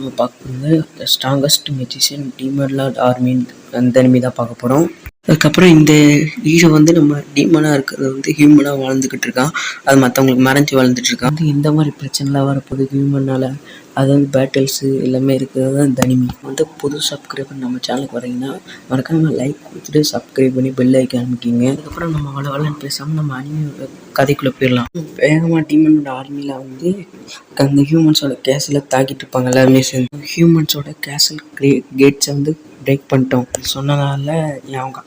நம்ம பார்க்க போகிறது the strongest magician demon lord Armin அந்த enemy தான் பார்க்க போகிறோம் அதுக்கப்புறம் இந்த ஹீரோ வந்து நம்ம டீமனாக இருக்கிறது வந்து ஹியூமனாக வாழ்ந்துக்கிட்டு இருக்கான். அது மற்றவங்களுக்கு மறைஞ்சு வாழ்ந்துட்டு இருக்கான். இந்த மாதிரி பிரச்சனைலாம் வரப்போகுது ஹியூமனால் அது வந்து பேட்டில்ஸு எல்லாமே இருக்கிறது தான் தனிமை. வந்து புது சப்ஸ்கிரைபர் நம்ம சேனலுக்கு வரீங்கன்னா மறக்காம லைக் கொடுத்துட்டு சப்ஸ்கிரைப் பண்ணி பெல் ஐக்க ஆரம்பிக்கிங்க அதுக்கப்புறம் நம்ம வள வளன்னு பேசாமல் நம்ம அனிமி கதைக்குள்ளே போயிடலாம். வேகமாக டீமனோட ஆர்மியில் வந்து அந்த ஹியூமன்ஸோட கேஸில் தாக்கிட்டு இருப்பாங்க எல்லாருமே சேர்ந்து. ஹியூமன்ஸோட கேசல் கேட்ஸை வந்து பிரேக் பண்ணிட்டோம். சொன்னதால அவங்க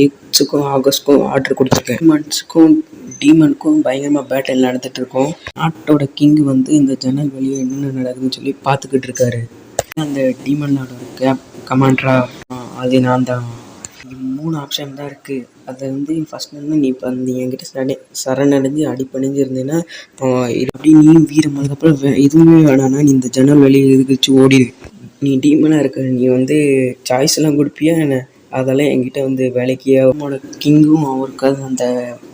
ஏட்ஸுக்கும் ஆகஸ்ட்க்கும் ஆர்டர் கொடுத்துருக்கேன். ஹியூமன்ஸுக்கும் டீமனுக்கும் பயங்கரமாக பேட்டில் நடந்துட்டு இருக்கோம் நாட்டோட கிங் வந்து இந்த ஜன்னல் வழியே என்னென்ன நடக்குதுன்னு சொல்லி பார்த்துக்கிட்டு இருக்காரு. அந்த டீமனோட கேப் கமாண்டரா அது நான் தான் மூணு ஆப்ஷன் தான் இருக்குது அதை வந்து ஃபஸ்ட் வந்து நீ இப்போ நீ என்கிட்ட சரண சரணடைஞ்சு அடிப்பணிஞ்சு இருந்தேன்னா அப்படி நீ வீரம். அதுக்கப்புறம் வே- எதுவுமே வேணாம்னா நீ இந்த ஜன்னல் வெளியே எதுக்குச்சு ஓடிடு நீ டீமனாக இருக்க நீ வந்து சாய்ஸ் எல்லாம் கொடுப்பியா என்ன? அதெல்லாம் என்கிட்ட வந்து வேலைக்கு அவனோட கிங்கும் அவருக்கு அந்த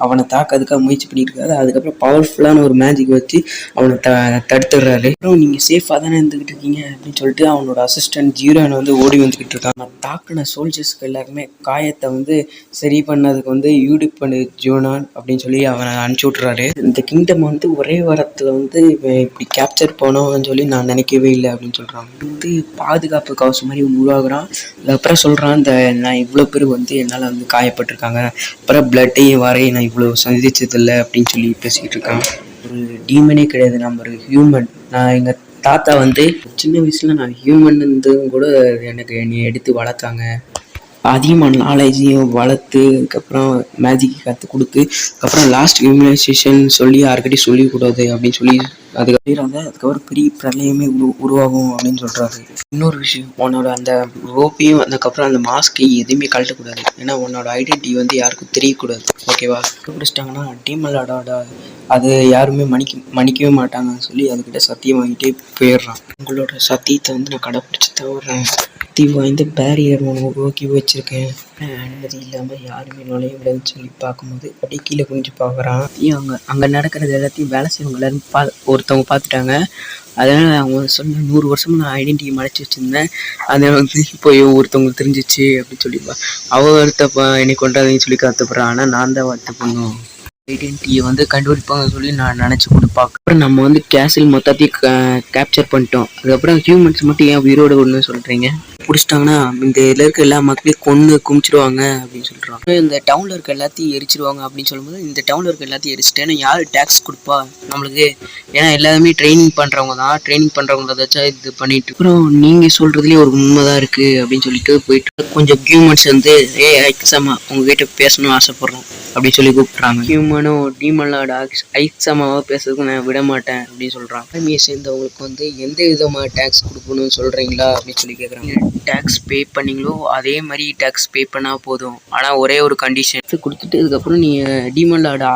அவனை தாக்கிறதுக்காக முயற்சி பண்ணிட்டு இருக்காரு. அதுக்கப்புறம் பவர்ஃபுல்லான ஒரு மேஜிக் வச்சு அவனை த தடுத்துடுறாரு. அப்புறம் நீங்கள் சேஃபாக தானே இருந்துக்கிட்டு இருக்கீங்க அப்படின்னு சொல்லிட்டு அவனோட அசிஸ்டன்ட் ஜீரோன் வந்து ஓடி வந்துக்கிட்டு இருக்கான். நான் தாக்கின சோல்ஜர்ஸ்க்கு எல்லாருக்குமே காயத்தை வந்து சரி பண்ணதுக்கு வந்து யூடியூப் பண்ணு ஜோனான் அப்படின்னு சொல்லி அவனை அனுப்பிச்சி விட்றாரு இந்த கிங்டம் வந்து ஒரே வாரத்தில் வந்து இப்படி கேப்சர் பண்ணோம்னு சொல்லி நான் நினைக்கவே இல்லை அப்படின்னு சொல்கிறான் வந்து பாதுகாப்பு கவசம் மாதிரி உருவாகிறான். உருவாகுறான் அதுக்கப்புறம் சொல்கிறான் இந்த நான் இவ்வளோ பேர் வந்து என்னால் வந்து காயப்பட்டிருக்காங்க. அப்புறம் பிளட்டையும் வரையும் நான் இவ்வளோ சந்திச்சதில்லை அப்படின்னு சொல்லி பேசிக்கிட்டு இருக்கான் ஒரு டீமனே கிடையாது. நம்ம ஒரு ஹியூமன் நான் எங்கள் தாத்தா வந்து சின்ன வயசில் நான் ஹியூமன் இருந்தும் கூட எனக்கு என்னை எடுத்து வளர்த்தாங்க. அதிகமான நாலேஜையும் வளர்த்து அதுக்கப்புறம் மேஜிக் கற்றுக் கொடுத்து அதுக்கப்புறம் லாஸ்ட் இம்யூனைசேஷன் சொல்லி யாருக்கிட்டையும் சொல்லிக்கூடாது அப்படின்னு சொல்லி அதுக்கு சொல்லிடுறாங்க அதுக்கப்புறம் பெரிய பிரளயமே உரு உருவாகும் அப்படின்னு சொல்கிறாரு இன்னொரு விஷயம் உன்னோட அந்த ரோப்பையும் அதுக்கப்புறம் அந்த மாஸ்கையும் எதுவுமே கழட்டக்கூடாது. ஏன்னா உன்னோட ஐடென்டிட்டி வந்து யாருக்கும் தெரியக்கூடாது. ஓகேவா கண்டுபிடிச்சிட்டாங்கன்னா டீமலாடோட அது யாருமே மன்னிக்க மன்னிக்கவே மாட்டாங்கன்னு சொல்லி அதுக்கிட்ட சத்தியம் வாங்கிட்டே போயிடுறான். உங்களோட சத்தியத்தை வந்து நான் கடைப்பிடிச்சி தவிர்றேன் சக்தி வாய்ந்த பேரியர் ஒன்று உருவாக்கி வச்சுருக்கேன். அனுமதி இல்லாமல் யாருமே நுழைய விடாதுன்னு சொல்லி பார்க்கும்போது அப்படியே கீழே குனிஞ்சு பார்க்குறான். அங்கே அங்கே நடக்கிறது எல்லாத்தையும் வேலை செய்வங்க எல்லாரும் பா ஒருத்தவங்க பார்த்துட்டாங்க. அதனால் அவங்க சொன்ன நூறு வருஷமும் நான் ஐடென்டிட்டி மறைச்சி வச்சுருந்தேன். அதை வந்து இப்போ ஒருத்தவங்களுக்கு தெரிஞ்சிச்சு அப்படின்னு சொல்லி அவள் அவ ஒருத்தப்ப என்னை கொண்டாதுன்னு சொல்லி கற்றுப்படுறான் ஆனால் நான் தான் வருத்த பண்ணும் ஐடென்டிட்டியை வந்து கண்டுபிடிப்பாங்கன்னு சொல்லி நான் நினச்சி கூட பார்க்க அப்புறம் நம்ம வந்து கேசில் மொத்தத்தையும் கேப்சர் பண்ணிட்டோம். அதுக்கப்புறம் ஹியூமன்ஸ் மட்டும் ஏன் உயிரோட ஒன்று சொல்கிறீங்க பிடிச்சிட்டாங்கன்னா இந்த இதில் இருக்க எல்லா மக்களையும் கொன்று குமிச்சிடுவாங்க அப்படின்னு சொல்கிறாங்க இந்த டவுனில் இருக்க எல்லாத்தையும் எரிச்சிருவாங்க அப்படின்னு சொல்லும்போது இந்த டவுனில் இருக்க எல்லாத்தையும் எரிச்சிட்டேன்னா யார் டேக்ஸ் கொடுப்பா நம்மளுக்கு? ஏன்னா எல்லாருமே ட்ரைனிங் பண்ணுறவங்க தான். ட்ரைனிங் பண்ணுறவங்கள ஏதாச்சும் இது பண்ணிட்டு அப்புறம் நீங்கள் சொல்கிறதுலேயே ஒரு உண்மை தான் இருக்குது அப்படின்னு சொல்லிட்டு போயிட்டு கொஞ்சம் ஹியூமன்ஸ் வந்து ஏ எக்ஸாமா உங்ககிட்ட பேசணும்னு ஆசைப்பட்றோம் அப்படின்னு சொல்லி கூப்பிட்றாங்க. ஹியூமனும் டீமனோட ஐக்ஸாமாவை பேசுறதுக்கு நான் விட மாட்டேன் அப்படின்னு சொல்கிறான் ஆர்மியை சேர்ந்தவங்களுக்கு வந்து எந்த விதமாக டேக்ஸ் கொடுக்கணும்னு சொல்கிறீங்களா அப்படின்னு சொல்லி கேட்குறாங்க டேக்ஸ் பே பண்ணீங்களோ அதே மாதிரி டேக்ஸ் பே பண்ணால் போதும். ஆனால் ஒரே ஒரு கண்டிஷன் கொடுத்துட்டு அதுக்கப்புறம் நீங்கள் டீமனோட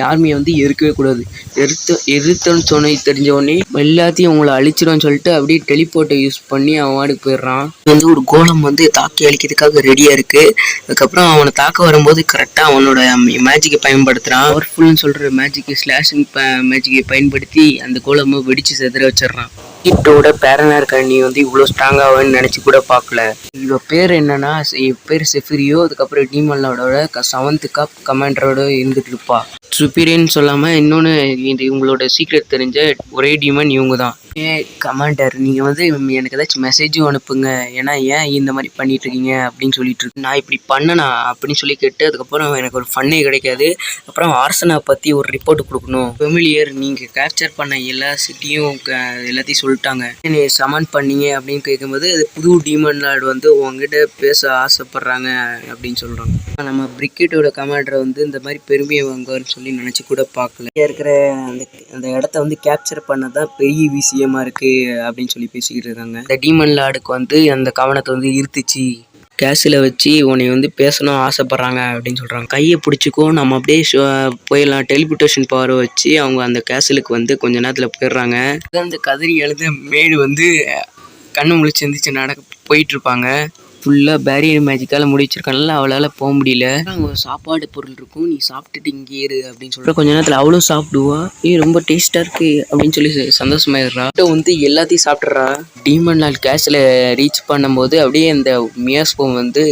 யாருமே வந்து எருக்கவே கூடாது. எரித்து எரித்தன்னு சொன்ன தெரிஞ்ச உடனே எல்லாத்தையும் உங்களை அழிச்சிடும்னு சொல்லிட்டு அப்படியே டெலிபோர்ட்டை யூஸ் பண்ணி அவன் வாடுக்கு போயிடுறான். வந்து ஒரு கோலம் வந்து தாக்கி அழிக்கிறதுக்காக ரெடியாக இருக்குது அதுக்கப்புறம் அவனை தாக்க வரும்போது கரெக்டாக அவனோட மேஜிக்கை பயன்படுத்துகிறான் பவர்ஃபுல்னு சொல்கிற மேஜிக்கை ஸ்லாஷிங் மேஜிக்கை பயன்படுத்தி அந்த கோலமை வெடிச்சு செதற வச்சிடுறான். ஹீட்டோட பேரனார் கண்ணி வந்து இவ்வளோ ஸ்ட்ராங்காகன்னு நினச்சி கூட பார்க்கல. இவ பேர் என்னன்னா பேர் செஃபிரியோ அதுக்கப்புறம் டீமல்லோட செவன்த் கப் கமாண்டரோட இருந்துட்டு இருப்பா. சுப்பீரியன்னு சொல்லாமல் இன்னொன்று இவங்களோட சீக்ரெட் தெரிஞ்ச ஒரே டீமன் இவங்க தான் ஏ கமாண்டர் நீங்கள் வந்து எனக்கு ஏதாச்சும் மெசேஜும் அனுப்புங்க. ஏன்னா ஏன் இந்த மாதிரி பண்ணிட்டு இருக்கீங்க அப்படின்னு சொல்லிட்டு இருக்கு. நான் இப்படி பண்ணனா அப்படின்னு சொல்லி கேட்டு அதுக்கப்புறம் எனக்கு ஒரு ஃபன்னே கிடைக்காது. அப்புறம் ஆர்சனா பற்றி ஒரு ரிப்போர்ட் கொடுக்கணும். ஃபெமிலியர் நீங்கள் கேப்சர் பண்ண எல்லா சிட்டியும் எல்லாத்தையும் சொல்லிட்டாங்க. நீ சமன் பண்ணீங்க அப்படின்னு கேட்கும்போது அது புது டீமன் லார்டு வந்து உங்ககிட்ட பேச ஆசைப்படுறாங்க அப்படின்னு சொல்கிறாங்க நம்ம பிரிக்கெட்டோட கமாண்டரை வந்து இந்த மாதிரி பெருமையை வாங்குவார்னு சொல்லி நினச்சி கூட பார்க்கல. இருக்கிற அந்த அந்த இடத்த வந்து கேப்சர் பண்ணதான் பெரிய விஷயமா இருக்குது அப்படின்னு சொல்லி பேசிக்கிட்டு இருக்காங்க. இந்த டீமன் லார்டுக்கு வந்து அந்த கவனத்தை வந்து இருத்துச்சு கேஸில் வச்சு உன்னை வந்து பேசணும் ஆசைப்பட்றாங்க அப்படின்னு சொல்கிறாங்க கையை பிடிச்சிக்கோ நம்ம அப்படியே ஷோ- போயிடலாம். டெலிபிட்டேஷன் பவர் வச்சு அவங்க அந்த கேசலுக்கு வந்து கொஞ்ச நேரத்தில் போயிடுறாங்க. அந்த கதறி எழுத மேடு வந்து கண்ணு முழிச்சு எந்திரிச்சு நடக்க போயிட்டுருப்பாங்க ஃபுல்லாக பேரியர் மேஜிக்கால் முடி வச்சிருக்கனால அவளால் போக முடியல. அங்கே சாப்பாடு பொருள் இருக்கும் நீ சாப்பிட்டுட்டு இங்கே இரு அப்படின்னு சொல்லிட்டு. கொஞ்ச நேரத்தில் அவளும் சாப்பிடுவா. ஏ ரொம்ப டேஸ்ட்டாக இருக்கு அப்படின்னு சொல்லி சந்தோஷமாயிடுறா. வந்து எல்லாத்தையும் சாப்பிட்றா டீமன் லால் கேஸில் ரீச் பண்ணும்போது அப்படியே அந்த மியாஸ்போம் வந்து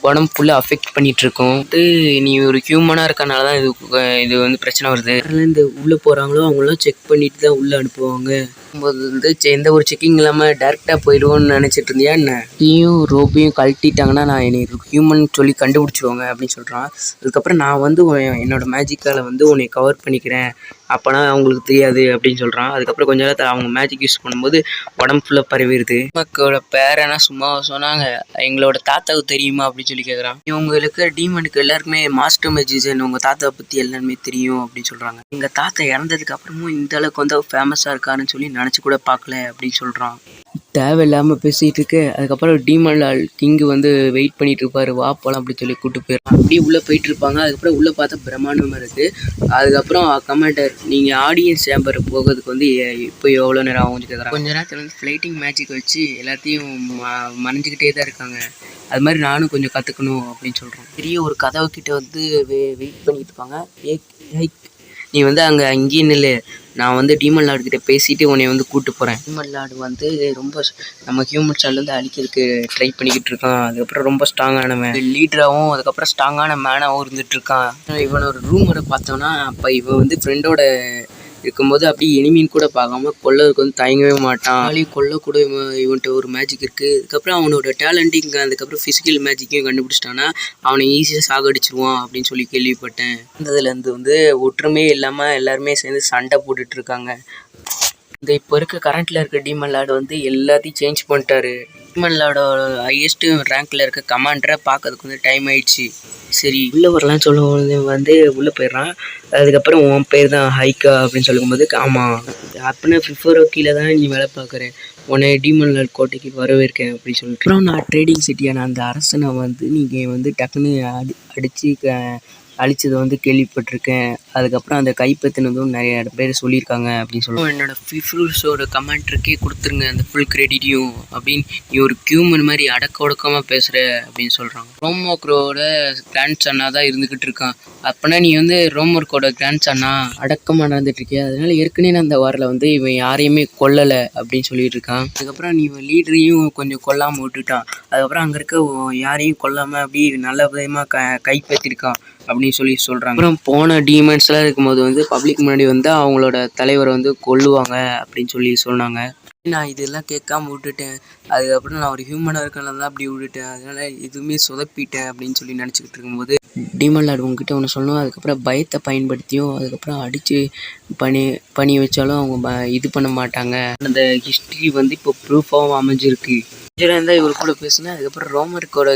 உடம்பு ஃபுல்லாக அஃபெக்ட் பண்ணிட்டு இருக்கும் வந்து நீ ஒரு ஹியூமனாக இருக்கனால தான் இது இது வந்து பிரச்சனை வருது. அதனால் இந்த உள்ளே போகிறாங்களோ அவங்களாம் செக் பண்ணிட்டு தான் உள்ளே அனுப்புவாங்க. போது வந்து செ- எந்த ஒரு செக்கிங் இல்லாமல் டேரெக்டாக போயிடுவோன்னு நினச்சிட்டு இருந்தியா என்ன? நீயும் ரோப்பையும் கழட்டிட்டாங்கன்னா நான் என்னை ஹியூமன் சொல்லி கண்டுபிடிச்சிவாங்க அப்படின்னு சொல்கிறான் அதுக்கப்புறம் நான் வந்து என்னோட மேஜிக்கால் வந்து உன்னை கவர் பண்ணிக்கிறேன். அப்போனா அவங்களுக்கு தெரியாது அப்படின்னு சொல்கிறான் அதுக்கப்புறம் கொஞ்ச நேரத்தில் அவங்க மேஜிக் யூஸ் பண்ணும்போது உடம்பு ஃபுல்லாக பரவிடுது மக்களோட பேரனா சும்மா சொன்னாங்க. எங்களோட தாத்தாவுக்கு தெரியுமா அப்படின்னு சொல்லி கேட்குறான் இவங்களுக்கு டீமனுக்கு எல்லாருக்குமே மாஸ்டர் மெஜிசன் உங்கள் தாத்தாவை பற்றி எல்லாருமே தெரியும் அப்படின்னு சொல்கிறாங்க எங்கள் தாத்தா இறந்ததுக்கு அப்புறமும் இந்த அளவுக்கு வந்து ஃபேமஸாக இருக்காருன்னு சொல்லி நினச்சி கூட பார்க்கல அப்படின்னு சொல்கிறான் தேவையில்லாமல் பேசிகிட்டு இருக்கு. அதுக்கப்புறம் டீமன் லால் கிங்கு வந்து வெயிட் பண்ணிட்டு இருப்பாரு. வா போலாம் அப்படின்னு சொல்லி கூட்டு போயிடலாம் அப்படியே உள்ளே போயிட்டு இருப்பாங்க. அதுக்கப்புறம் உள்ளே பார்த்தா பிரம்மாண்டமாக இருக்குது அதுக்கப்புறம் கமாண்டர் நீங்கள் ஆடியன்ஸ் சேம்பர் போகிறதுக்கு வந்து இப்போ எவ்வளோ நேரம் ஆகும் கேட்குறாங்க கொஞ்ச நேரத்தில் வந்து ஃப்ளைட்டிங் மேஜிக் வச்சு எல்லாத்தையும் ம- மறைஞ்சிக்கிட்டே தான் இருக்காங்க. அது மாதிரி நானும் கொஞ்சம் கற்றுக்கணும் அப்படின்னு சொல்கிறோம் பெரிய ஒரு கதவு கிட்ட வந்து வெ வெயிட் பண்ணிட்டு இருப்பாங்க. ஏ நீ வந்து அங்கே அங்கேயே நில்லு. நான் வந்து டீமன் லார்டு கிட்ட பேசிட்டு உன்னை வந்து கூட்டு போகிறேன் டீமன் லார்டு வந்து ரொம்ப நம்ம ஹியூமன் வந்து அழிக்கிறதுக்கு ட்ரை பண்ணிக்கிட்டு இருக்கான். அதுக்கப்புறம் ரொம்ப ஸ்ட்ராங்கானவன் லீடராகவும் அதுக்கப்புறம் ஸ்ட்ராங்கான மேனாகவும் இருந்துட்டு இருக்கான். இவனோட ரூமரை பார்த்தோம்னா அப்போ இவன் வந்து ஃப்ரெண்டோட இருக்கும்போது அப்படியே எனிமின்னு கூட பார்க்காம கொல்லதுக்கு வந்து தயங்கவே மாட்டான். ஆளையும் கொல்ல கூட இவன் இவன்கிட்ட ஒரு மேஜிக் இருக்கு. அதுக்கப்புறம் அவனோட டேலண்டிங் அதுக்கப்புறம் ஃபிசிக்கல் மேஜிக்கையும் கண்டுபிடிச்சிட்டானா அவனை ஈஸியாக சாகடிச்சிருவான் அப்படின்னு சொல்லி கேள்விப்பட்டேன். இருந்து வந்து ஒற்றுமையே இல்லாமல் எல்லாருமே சேர்ந்து சண்டை போட்டுட்டு இருக்காங்க. இந்த இப்போ இருக்க கரண்ட்ல இருக்க டீமன் லார்டு வந்து எல்லாத்தையும் சேஞ்ச் பண்ணிட்டாரு. டீமன் லார்டோட ஹையஸ்ட் ரேங்க்ல இருக்க கமாண்டரை பார்க்கறதுக்கு வந்து டைம் ஆயிடுச்சு. சரி உள்ளே வரலாம் சொல்லும் வந்து உள்ளே போயிடுறான். அதுக்கப்புறம் உன் பேர் தான் ஹைக்கா அப்படின்னு சொல்லும்போது ஆமாம் அப்படின்னா ஃபிஃபரோ கீழே தான் நீ வேலை பார்க்குறேன் உன்னை டீமன் லார்ட் கோட்டைக்கு வரவேற்கேன் அப்படின்னு சொல்லிட்டு. அப்புறம் நான் ட்ரேடிங் சிட்டியான அந்த அரசனை வந்து நீங்கள் வந்து டக்குன்னு அடி அடித்து அழிச்சதை வந்து கேள்விப்பட்டிருக்கேன். அதுக்கப்புறம் அந்த கைப்பற்றினதும் நிறைய பேர் சொல்லியிருக்காங்க அப்படின்னு சொல்லுவோம் என்னோட ஃபிஃப்ரூஸோட கமெண்ட்ருக்கே கொடுத்துருங்க அந்த ஃபுல் கிரெடிட்டையும் அப்படின்னு. நீ ஒரு கியூமன் மாதிரி அடக்க ஒடுக்கமாக பேசுகிற அப்படின்னு சொல்கிறாங்க ரோமோக்ரோட கிராண்ட் சன்னாக தான் இருந்துக்கிட்டு இருக்கான். அப்போனா நீ வந்து ரோமோர்க்கோட கிராண்ட் சன்னா அடக்கமாக நடந்துட்டுருக்கியா அதனால் அதனால ஏற்கனவே நான் அந்த வாரில் வந்து இவன் யாரையுமே கொல்லலை அப்படின்னு சொல்லிட்டு இருக்கான். அதுக்கப்புறம் நீ இவன் லீடரையும் கொஞ்சம் கொல்லாமல் விட்டுட்டான். அதுக்கப்புறம் அங்கே இருக்க யாரையும் கொல்லாமல் அப்படி நல்ல விதமாக க கைப்பற்றிருக்கான். அப்படின்னு சொல்லி சொல்கிறாங்க அப்புறம் போன டீமன்ஸ்லாம் இருக்கும்போது வந்து பப்ளிக் முன்னாடி வந்து அவங்களோட தலைவரை வந்து கொல்லுவாங்க அப்படின்னு சொல்லி சொன்னாங்க. நான் இதெல்லாம் கேட்காம விட்டுட்டேன். அதுக்கப்புறம் நான் ஒரு ஹியூமனாக இருக்கனால தான் அப்படி விட்டுட்டேன். அதனால எதுவுமே சொதப்பிட்டேன் அப்படின்னு சொல்லி நினச்சிக்கிட்டு இருக்கும்போது டீமன் லார்டு உங்ககிட்ட ஒன்று சொல்லணும். அதுக்கப்புறம் பயத்தை பயன்படுத்தியும் அதுக்கப்புறம் அடித்து பணி பணி வச்சாலும் அவங்க ப- இது பண்ண மாட்டாங்க. அந்த ஹிஸ்ட்ரி வந்து இப்போ ப்ரூஃபாகவும் அமைஞ்சிருக்கு. இதில் இருந்தால் இவர் கூட பேசுனேன் அதுக்கப்புறம் ரோமருக்கோட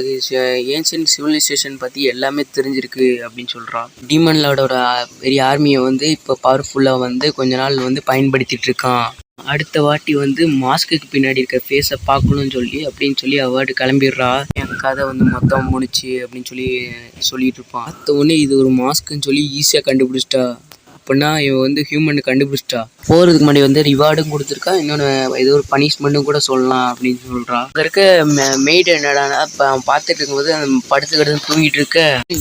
ஏன்ஷியன் சிவிலைசேஷன் பற்றி எல்லாமே தெரிஞ்சிருக்கு அப்படின்னு சொல்கிறான் டீமன் லார்டோட பெரிய ஆர்மியை வந்து இப்போ பவர்ஃபுல்லாக வந்து கொஞ்ச நாள் வந்து பயன்படுத்திட்டு இருக்கான். அடுத்த வாட்டி வந்து மாஸ்க்குக்கு பின்னாடி இருக்க ஃபேஸை பார்க்கணும்னு சொல்லி அப்படின்னு சொல்லி அவார்டு கிளம்பிடுறா. என் கதை வந்து மொத்தம் முடிச்சு அப்படின்னு சொல்லி சொல்லிட்டு இருப்பான். பார்த்த உடனே இது ஒரு மாஸ்க்குன்னு சொல்லி ஈஸியாக கண்டுபிடிச்சிட்டா. அப்படின்னா இவன் வந்து ஹியூமனை கண்டுபிடிச்சிட்டா. போகிறதுக்கு முன்னாடி வந்து ரிவார்டும் கொடுத்துருக்கா இன்னொன்று ஏதோ ஒரு பனிஷ்மெண்ட்டும் கூட சொல்லலாம் அப்படின்னு சொல்கிறா அங்கே இருக்க மெய்டு என்னடானா இப்போ அவன் பார்த்துட்டு இருக்கும்போது அந்த படுத்துக்கிட்டு தூங்கிட்டு இருக்க.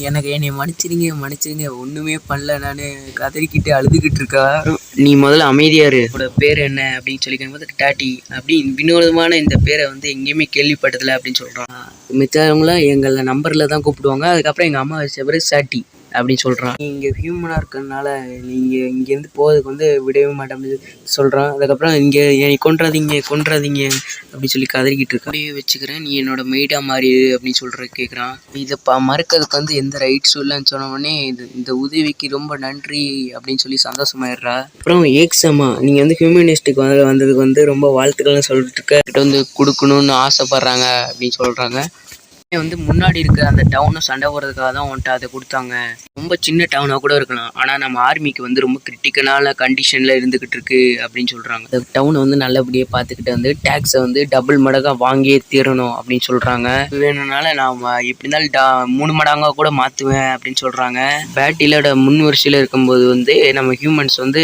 எனக்கு என்னை மன்னிச்சிருங்க மன்னிச்சிருங்க ஒன்றுமே பண்ணல நான் கதறிக்கிட்டு அழுதுகிட்டு இருக்கா. நீ முதல்ல அமைதியா இரு. உன்னோட பேர் என்ன அப்படின்னு சொல்லி கேட்கும்போது டாட்டி அப்படி வினோதமான இந்த பேரை வந்து எங்கேயுமே கேள்விப்பட்டதில்ல அப்படின்னு சொல்கிறான் மித்தவங்களாம் எங்களை நம்பரில் தான் கூப்பிடுவாங்க. அதுக்கப்புறம் எங்கள் அம்மா வச்ச பேர் சாட்டி. அப்படின்னு சொல்கிறான் நீங்கள் ஹியூமனாக இருக்கிறதுனால நீங்கள் இங்கேருந்து போகிறதுக்கு வந்து விடவே மாட்டேன் சொல்கிறான் அதுக்கப்புறம் இங்கே என்னை கொன்றாதீங்க கொன்றாதீங்க அப்படின்னு சொல்லி கதறிக்கிட்டு இருக்கான். அப்படியே வச்சுக்கிறேன் நீ என்னோட மெய்டா மாறி அப்படின்னு சொல்கிற கேட்குறான் இதை ப மறுக்கிறதுக்கு வந்து எந்த ரைட்ஸும் இல்லைன்னு சொன்னோடனே இது இந்த உதவிக்கு ரொம்ப நன்றி அப்படின்னு சொல்லி சந்தோஷமாயிடுறா. அப்புறம் ஏக்ஸம்மா நீங்கள் வந்து ஹியூமனிஸ்டுக்கு வந்து வந்ததுக்கு வந்து ரொம்ப வாழ்த்துக்கள்னு சொல்லிட்டு இருக்க. கிட்ட வந்து கொடுக்கணும்னு ஆசைப்பட்றாங்க அப்படின்னு சொல்கிறாங்க வந்து முன்னாடி இருக்க அந்த டவுனை சண்டை போடுறதுக்காக தான் வந்துட்டு அதை கொடுத்தாங்க. ரொம்ப சின்ன டவுனாக கூட இருக்கலாம். ஆனால் நம்ம ஆர்மிக்கு வந்து ரொம்ப கிரிட்டிக்கலான கண்டிஷனில் இருந்துக்கிட்டு இருக்கு அப்படின்னு சொல்கிறாங்க அந்த டவுனை வந்து நல்லபடியாக பார்த்துக்கிட்டு வந்து டேக்ஸை வந்து டபுள் மடங்காக வாங்கியே தீரணும் அப்படின்னு சொல்கிறாங்க வேணும்னால நான் எப்படி இருந்தாலும் டா மூணு மடங்காக கூட மாற்றுவேன் அப்படின்னு சொல்கிறாங்க பேட்டிலோட முன் வரிசையில் இருக்கும்போது வந்து நம்ம ஹியூமன்ஸ் வந்து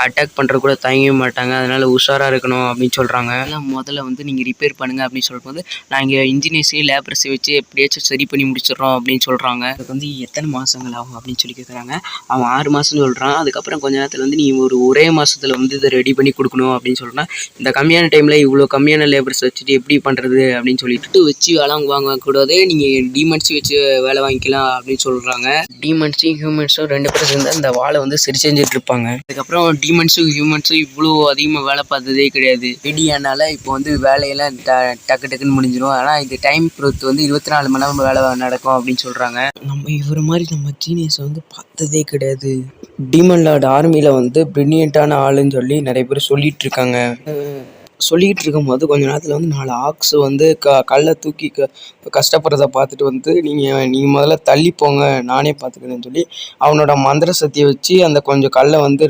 அட்டாக் பண்ணுற கூட தயங்கவே மாட்டாங்க. அதனால் உஷாராக இருக்கணும் அப்படின்னு சொல்கிறாங்க முதல்ல வந்து நீங்கள் ரிப்பேர் பண்ணுங்க அப்படின்னு சொல்லும்போது நாங்கள் இன்ஜினியர்ஸையும் லேபர்ஸையும் வச்சு எப்படியாச்சும் சரி பண்ணி முடிச்சிடுறோம் அப்படின்னு சொல்கிறாங்க அதுக்கு வந்து எத்தனை மாதங்கள் ஆகும் அப்படின்னு சொல்லி கேட்குறாங்க அவன் ஆறு மாதம் சொல்கிறான் அதுக்கப்புறம் கொஞ்ச நேரத்தில் வந்து நீ ஒரு ஒரே மாதத்தில் வந்து இதை ரெடி பண்ணி கொடுக்கணும் அப்படின்னு சொல்கிறான் இந்த கம்மியான டைமில் இவ்வளோ கம்மியான லேபர்ஸ் வச்சுட்டு எப்படி பண்ணுறது அப்படின்னு சொல்லிட்டு வச்சு வேலை வாங்க கூடாது நீங்கள் டீமன்ஸ் வச்சு வேலை வாங்கிக்கலாம் அப்படின்னு சொல்கிறாங்க டீமன்ஸும் ஹியூமன்ஸும் ரெண்டு பேரும் சேர்ந்து அந்த வாழை வந்து சரி செஞ்சுட்டு இருப்பாங்க. அதுக்கப்புறம் டீமன்ஸும் ஹியூமன்ஸும் இவ்வளோ அதிகமாக வேலை பார்த்ததே கிடையாது. ரெடியானால இப்போ வந்து வேலையெல்லாம் ட டக்கு டக்குன்னு முடிஞ்சிடும் ஆனால் இது டைம் பொறுத்து வந்து இருபத்தி நாலு மணி நேரம் வேலை நடக்கும் அப்படின்னு சொல்கிறாங்க நம்ம இவர் மாதிரி நம்ம ஜீனியஸ் வந்து பார்த்ததே கிடையாது. டீமன் லார்ட் ஆர்மியில் வந்து பிரில்லியண்ட்டான ஆளுன்னு சொல்லி நிறைய பேர் சொல்லிட்டு இருக்காங்க. சொல்லிக்கிட்டு இருக்கும்போது கொஞ்ச நேரத்தில் வந்து நாலு ஆக்ஸ் வந்து க கல்லை தூக்கி க கஷ்டப்படுறத பார்த்துட்டு வந்து நீங்கள் நீங்கள் முதல்ல தள்ளி போங்க நானே பார்த்துக்கிறேன்னு சொல்லி அவனோட மந்திர சக்தியை வச்சு அந்த கொஞ்சம் கல்லை வந்து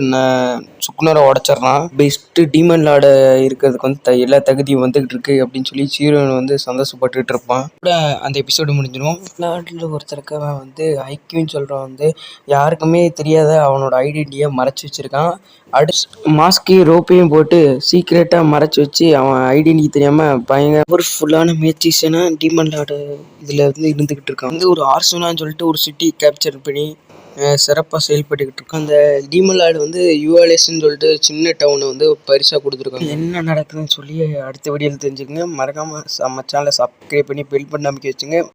ந சுக்குநூறை உடச்சிட்றான். பெஸ்ட்டு டீமன் லார்டு இருக்கிறதுக்கு வந்து த எல்லா தகுதியும் வந்துகிட்டு இருக்கு அப்படின்னு சொல்லி ஹீரோயின் வந்து சந்தோஷப்பட்டுக்கிட்டு இருப்பான். கூட அந்த எபிசோடு முடிஞ்சிடும் நாட்டில் ஒருத்தருக்கு அவன் வந்து ஐக்கியூன்னு சொல்கிறவன் வந்து யாருக்குமே தெரியாத அவனோட ஐடென்டிட்டியை மறைச்சி வச்சுருக்கான். அடுத்து மாஸ்கையும் ரோப்பையும் போட்டு சீக்ரெட்டாக மறைச்சி வச்சு அவன் ஐடென்டிட்டி தெரியாமல் பயங்கர ஒரு ஃபுல்லான மேட்சிஸ்னா டீமன் லார்டு இதில் வந்து இருந்துக்கிட்டு இருக்கான். வந்து ஒரு ஆர்சனான்னு சொல்லிட்டு ஒரு சிட்டி கேப்சர் பண்ணி சிறப்பாக செயல்பட்டுக்கிட்டு இருக்கோம். அந்த டிமலாடு வந்து யூஎல்எஸ்ன்னு சொல்லிட்டு சின்ன டவுனை வந்து பரிசாக கொடுத்துருக்காங்க. என்ன நடக்குதுன்னு சொல்லி அடுத்த வீடியோவில் தெரிஞ்சுக்கங்க. மறக்காமல் நம்ம சேனலை சப்ஸ்கிரைப் பண்ணி பெல் பண்ண நம்பிக்கை வச்சுங்க.